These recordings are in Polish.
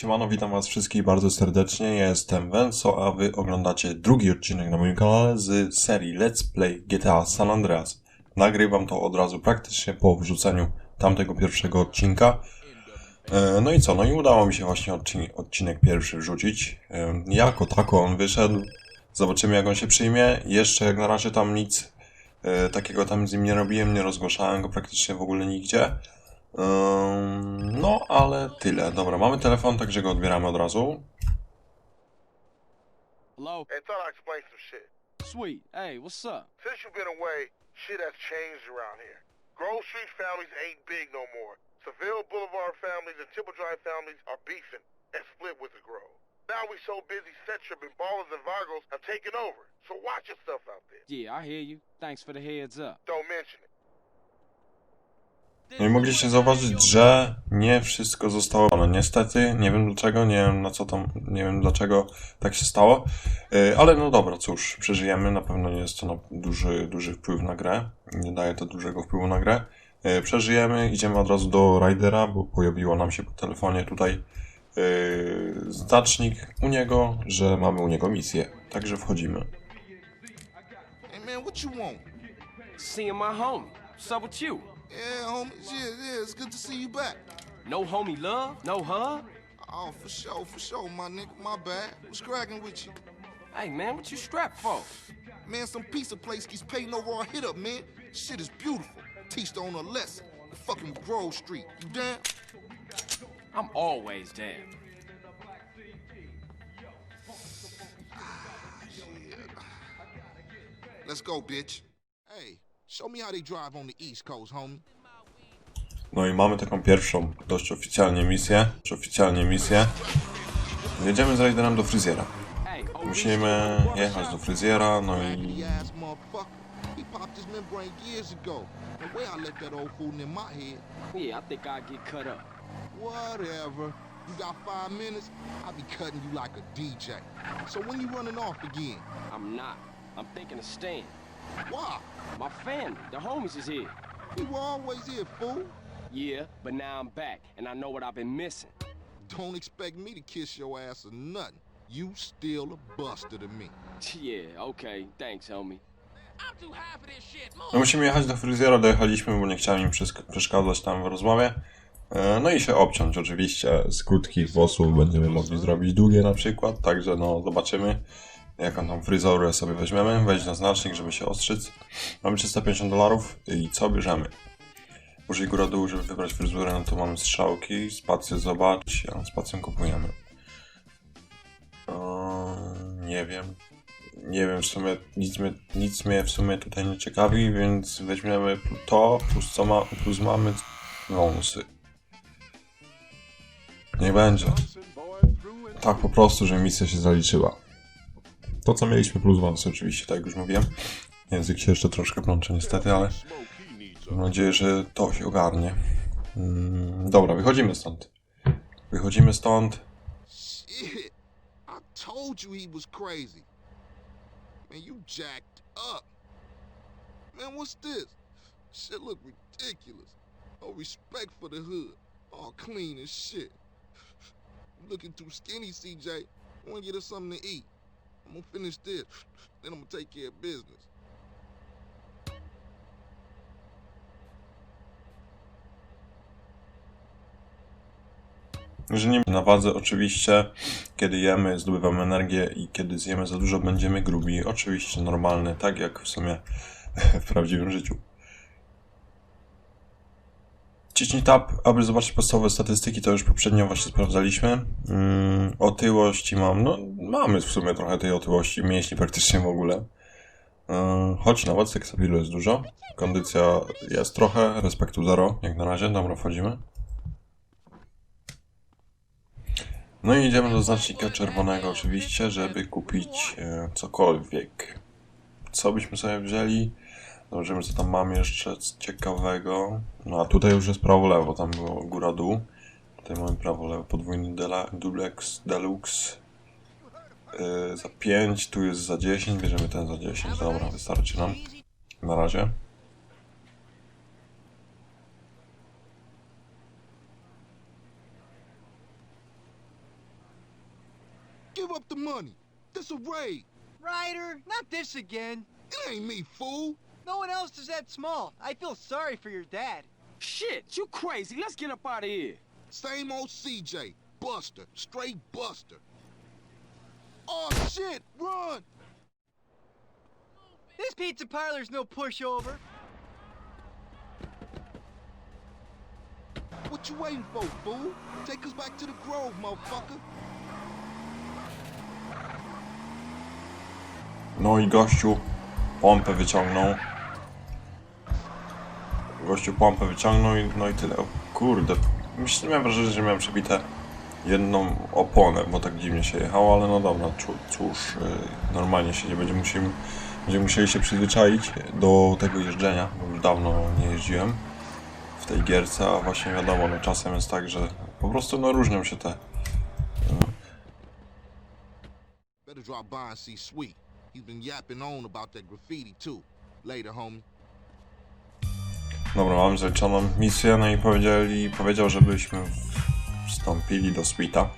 Siemano, witam was wszystkich bardzo serdecznie. Ja jestem Wenso, a wy oglądacie drugi odcinek na moim kanale z serii Let's Play GTA San Andreas. Nagrywam to od razu praktycznie po wrzuceniu tamtego pierwszego odcinka. E, No i co, no i udało mi się właśnie odcinek, pierwszy wrzucić. E, Jako tako on wyszedł. Zobaczymy jak on się przyjmie. Jeszcze jak na razie tam nic e, takiego tam z nim nie robiłem, nie rozgłaszałem go praktycznie w ogóle nigdzie. No, ale tyle. Dobra, mamy telefon, także go odbieramy od razu. Hello? Hey, thought I'd explain some shit. Sweet. Hey, what's up? Since you've been away, shit has changed around here. Grove Street families ain't big no more. Seville Boulevard families and Temple Drive families are beefing and split with the Grove. Now we so busy, set tripping ballers and Vargos have taken over. So watch yourself out there. Yeah, I hear you. Thanks for the heads up. Don't mention it. No i mogliście zauważyć, że nie wszystko zostało no Niestety, nie wiem dlaczego, nie wiem na co tam, nie wiem dlaczego tak się stało. Yy, Ale no dobra, cóż, przeżyjemy. Na pewno nie jest to duży, duży wpływ na grę. Nie daje to dużego wpływu na grę. Yy, Przeżyjemy, idziemy od razu do Ridera, bo pojawiło nam się po telefonie tutaj yy, znacznik u niego, że mamy u niego misję. Także wchodzimy. Hey man, what you want? Seeing my homie. What's up with you? Yeah, homie. Yeah, yeah, it's good to see you back. No homie love? No hug? Oh, for sure, for sure, my nigga. My bad. What's cracking with you? Hey, man, what you strapped for? Man, some pizza place keeps paying over our hit up, man. Shit is beautiful. Teach the owner a lesson. Fucking Grove Street. You down? I'm always down. Ah, Let's go, bitch. No i mamy taką pierwszą, dość oficjalnie misję. Dość oficjalnie misję. Jedziemy z Raiderem do fryzjera. Musimy jechać do fryzjera, no i. Whatever. You got five minutes, I'll be cutting you like a DJ. So when you running off again? I'm not. I'm thinking of staying. Why? My family, the homies is here. We were always here, fool. Yeah, but now I'm back, and I know what I've been missing. Don't expect me to kiss your ass or nothing. You still a buster to me. Yeah, okay. Thanks, homie. no musimy jechać do fryzjera, dojechaliśmy, bo nie chciałem im przeszkadzać tam w rozmowie. E, No i się obciąć oczywiście. Skutki włosów będziemy mogli zrobić długie na przykład, także no zobaczymy jaką tam fryzurę sobie weźmiemy, wejść na znacznik, żeby się ostrzyc. Mamy 350 dolarów i co bierzemy? Użyj góra dół, żeby wybrać fryzurę, no to mamy strzałki, spację zobacz, a spacją kupujemy. Eee, nie wiem. Nie wiem, w sumie nic mnie, nic mnie w sumie tutaj nie ciekawi, więc weźmiemy to, plus co ma, plus mamy wąsy. Nie będzie. Tak po prostu, że misja się zaliczyła. To co mieliśmy plus wąsy oczywiście, tak jak już mówiłem. Język się jeszcze troszkę plącze niestety, ale mam nadzieję, że to się ogarnie. Mm, dobra, wychodzimy stąd. Wychodzimy stąd. Told you he was crazy. Man, you jacked up. Man, what's this? Shit look ridiculous. No respect for the hood. All clean as shit. Looking too skinny, CJ. I wanna get us something to eat. I'm gonna finish this. Then I'm gonna take care of business. że nie na wadze oczywiście, kiedy jemy, zdobywamy energię i kiedy zjemy za dużo, będziemy grubi. Oczywiście normalne, tak jak w sumie w prawdziwym życiu. Ciśnij tab, aby zobaczyć podstawowe statystyki, to już poprzednio właśnie sprawdzaliśmy. Mm, otyłości mam, no mamy w sumie trochę tej otyłości, mięśni praktycznie w ogóle. Yy, choć nawet seksapilu jest dużo. Kondycja jest trochę, respektu zero, jak na razie. Dobra, wchodzimy. No i idziemy do znacznika czerwonego oczywiście, żeby kupić e, cokolwiek. Co byśmy sobie wzięli? Zobaczymy co tam mamy jeszcze ciekawego. No a tutaj już jest prawo-lewo, tam było góra-dół. Tutaj mamy prawo-lewo, podwójny dela, duplex, deluxe. E, za 5, tu jest za 10, bierzemy ten za 10, dobra, wystarczy nam. Na razie. give up the money. This a raid. Ryder, not this again. It ain't me, fool. No one else is that small. I feel sorry for your dad. Shit, you crazy. Let's get up out of here. Same old CJ. Buster. Straight Buster. Oh, shit. Run. This pizza parlor's no pushover. What you waiting for, fool? Take us back to the Grove, motherfucker. No you i gościu pompę wyciągnął. Gościu pompę wyciągnął i no i tyle. O, kurde, myślę, miałem wrażenie, że miałem przebite jedną oponę, bo tak dziwnie się jechało, ale no dobra, cóż, yy, normalnie się nie będziemy musieli, będziemy musieli się przyzwyczaić do tego jeżdżenia, bo już dawno nie jeździłem w tej gierce, a właśnie wiadomo, no czasem jest tak, że po prostu no różnią się te Better Dobra, mam zaliczoną misję, no i powiedzieli, powiedział, żebyśmy wstąpili do suita,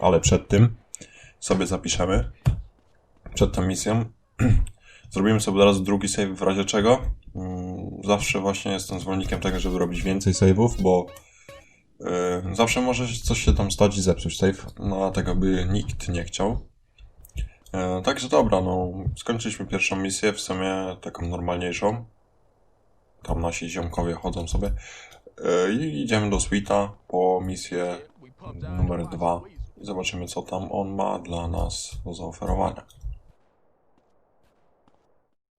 ale przed tym sobie zapiszemy, przed tą misją, zrobimy sobie od razu drugi save w razie czego. Mm, Zawsze właśnie jestem zwolennikiem tego, żeby robić więcej saveów, bo yy, zawsze może coś się tam stać i zepsuć save, no a tego by nikt nie chciał. Yy, Także dobra, no skończyliśmy pierwszą misję, w sumie taką normalniejszą tam nasi ziomkowie chodzą sobie. E, I idziemy do suita po misję numer dwa i zobaczymy co tam on ma dla nas do zaoferowania.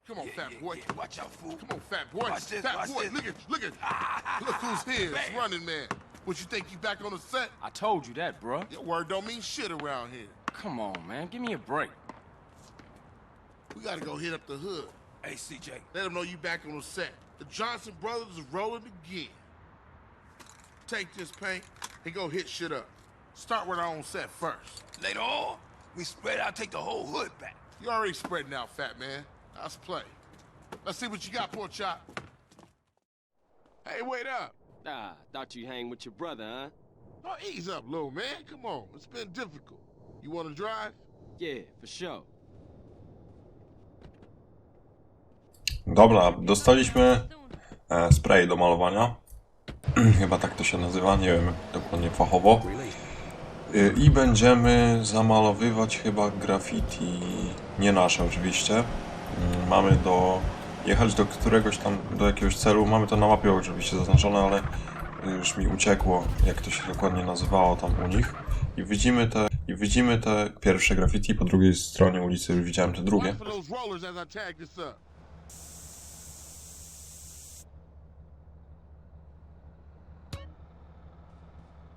Come on, fat boy. Watch out, fool. Come on, fat boy. fat boy, look at, look at. look who's here. It's running man. What you think you back on the set? I told you that, bruh. Your word don't mean shit around here. Come on, man. Give me a break. We gotta go hit up the hood. Hey, CJ, Let them know you back on the set. The Johnson brothers is rolling again. Take this paint and go hit shit up. Start with our own set first. later on, we spread out, take the whole hood back. You already spreading out, fat man. Let's play. Let's see what you got, poor chop. Hey, wait up. Ah, thought you hang with your brother, huh? Oh, ease up, little man. Come on. It's been difficult. You want to drive? Yeah, for sure. Dobra, dostaliśmy e, spray do malowania. Chyba tak to się nazywa, nie wiem dokładnie fachowo. E, I będziemy zamalowywać chyba graffiti, nie nasze oczywiście. Mm, Mamy do jechać do któregoś tam, do jakiegoś celu. Mamy to na mapie oczywiście zaznaczone, ale już mi uciekło, jak to się dokładnie nazywało tam u nich. I widzimy te, i widzimy te pierwsze graffiti, po drugiej stronie ulicy widziałem te drugie. Watch for those rollers as I tag this up.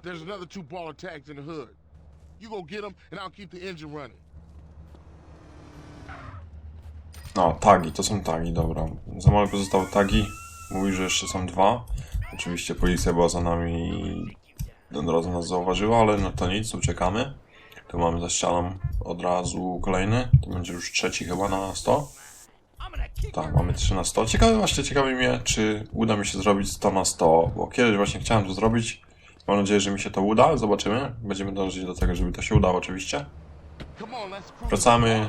There's another two baller tags in the hood. You go get them, and I'll keep the engine running. No, tagi, to są tagi, dobra. Za małe pozostały tagi. Mówi, że jeszcze są dwa. Oczywiście policja była za nami i od razu nas zauważyła, ale no to nic, uciekamy. Tu mamy za ścianą od razu kolejny. To będzie już trzeci chyba na 100. Tak, mamy 3 na 100. Ciekawe właśnie, ciekawi mnie, czy uda mi się zrobić 100 na 100, bo kiedyś właśnie chciałem to zrobić. Mam nadzieję, że mi się to uda, zobaczymy. Będziemy dążyć do tego, żeby to się udało oczywiście. Wracamy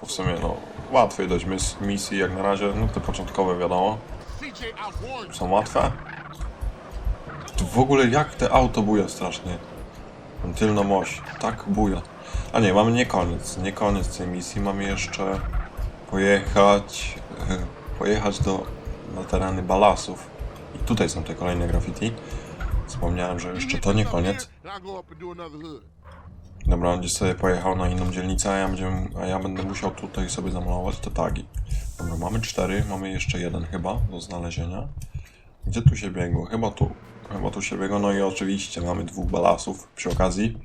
po w sumie, no, łatwej dość mis- misji jak na razie, no te początkowe wiadomo, są łatwe. Tu w ogóle jak te auto buja strasznie. Tą tylną tak buja. A nie, mamy nie koniec, nie koniec tej misji, mamy jeszcze pojechać, pojechać do, na tereny balasów. I tutaj są te kolejne graffiti. Wspomniałem, że jeszcze to nie koniec. Dobra, on gdzieś sobie pojechał na inną dzielnicę, a ja, będziemy, a ja będę musiał tutaj sobie zamalować te tagi. Dobra, mamy cztery, mamy jeszcze jeden chyba do znalezienia. Gdzie tu się biegło? Chyba tu. Chyba tu się biegło. No i oczywiście mamy dwóch balasów przy okazji.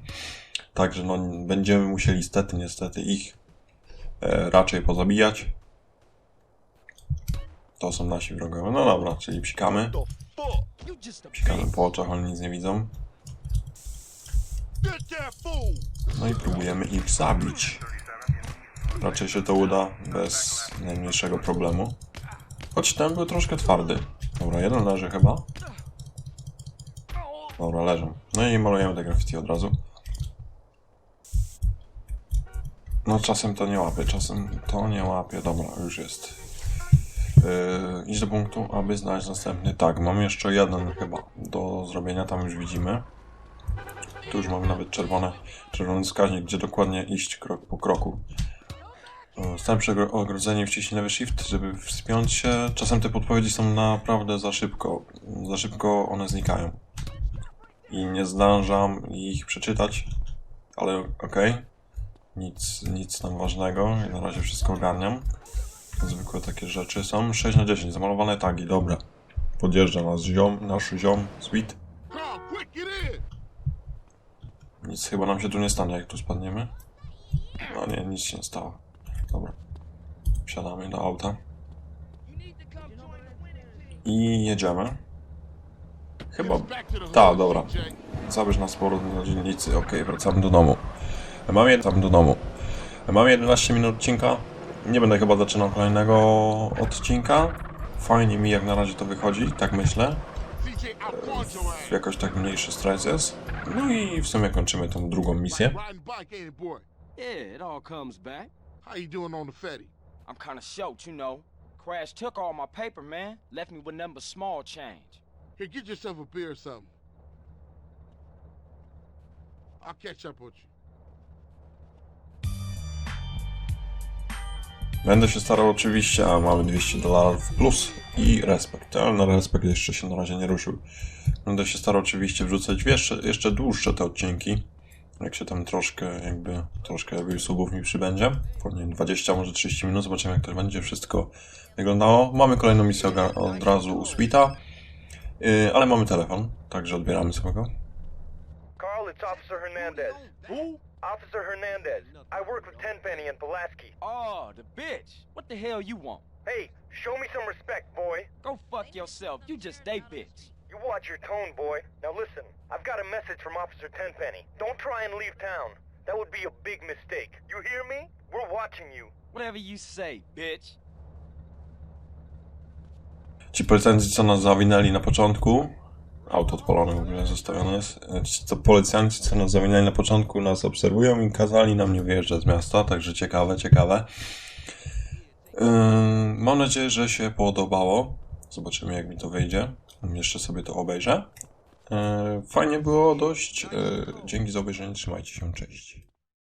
Także no będziemy musieli stety, niestety ich e, raczej pozabijać. To są nasi wrogowie. No dobra, czyli psikamy. Psikamy po oczach, oni nic nie widzą. No i próbujemy ich zabić. Raczej się to uda bez najmniejszego problemu. Choć ten był troszkę twardy. Dobra, jeden leży chyba. Dobra, leżą. No i malujemy te graffiti od razu. No czasem to nie łapie, czasem to nie łapie. Dobra, już jest. Yy, idź do punktu, aby znaleźć następny. Tak, mam jeszcze jeden chyba do zrobienia, tam już widzimy. Tu już mamy nawet czerwone, czerwony wskaźnik, gdzie dokładnie iść krok po kroku. Yy, Stałem przy ogro- ogrodzeniu, wciśnij lewy shift, żeby wspiąć się. Czasem te podpowiedzi są naprawdę za szybko. Za szybko one znikają. I nie zdążam ich przeczytać, ale okej. Nic, nic tam ważnego. Ja na razie wszystko ogarniam. Zwykłe takie rzeczy są. 6 na 10. Zamalowane tagi, dobra. Podjeżdża nas ziom, nasz ziom, sweet. In! Nic chyba nam się tu nie stanie, jak tu spadniemy. No nie, nic się nie stało. Dobra. Wsiadamy do auta. I jedziemy. Chyba... Ta, dobra. Zabierz nas powrotem do dzielnicy. Okej, wracamy do domu. Mamy tam do domu. Mamy 11 minut odcinka. Nie będę chyba zaczynał kolejnego odcinka. Fajnie mi jak na razie to wychodzi, tak myślę. Ass. Jakoś tak mniejszy stres jest. No i w sumie kończymy tą drugą misję. Yeah, it all comes back. How you doing on the Fetty? I'm kinda short, you know. Crash took all my paper, man. Left me with nothing but small change. Here, get yourself a beer or something. I'll catch up with you. Będę się starał oczywiście, a mamy 200 dolarów plus i respekt, ale na respekt jeszcze się na razie nie ruszył. Będę się starał oczywiście wrzucać jeszcze, jeszcze dłuższe te odcinki. Jak się tam troszkę jakby, troszkę jakby subów mi przybędzie. Pewnie 20, może 30 minut, zobaczymy jak to będzie wszystko wyglądało. Mamy kolejną misję od razu u Sweeta, yy, ale mamy telefon, także odbieramy sobie go. Carl, it's Officer Hernandez. Who? Officer Hernandez. I work with Tenpenny and Pulaski. Oh, the bitch. What the hell you want? Hey, show me some respect, boy. Go fuck yourself. You just they bitch. You watch your tone, boy. Now listen, I've got a message from Officer Tenpenny. Don't try and leave town. That would be a big mistake. You hear me? We're watching you. Whatever you say, bitch. Ci policjanci, co nas zawinęli na początku, auto odpalone w ogóle zostawione jest, ci co policjanci, co nas zawinęli na początku, nas obserwują i kazali nam nie wyjeżdżać z miasta, także ciekawe, ciekawe. Yy, mam nadzieję, że się podobało. Zobaczymy, jak mi to wyjdzie. Jeszcze sobie to obejrzę. Yy, fajnie było dość. Yy, dzięki za obejrzenie, trzymajcie się, cześć.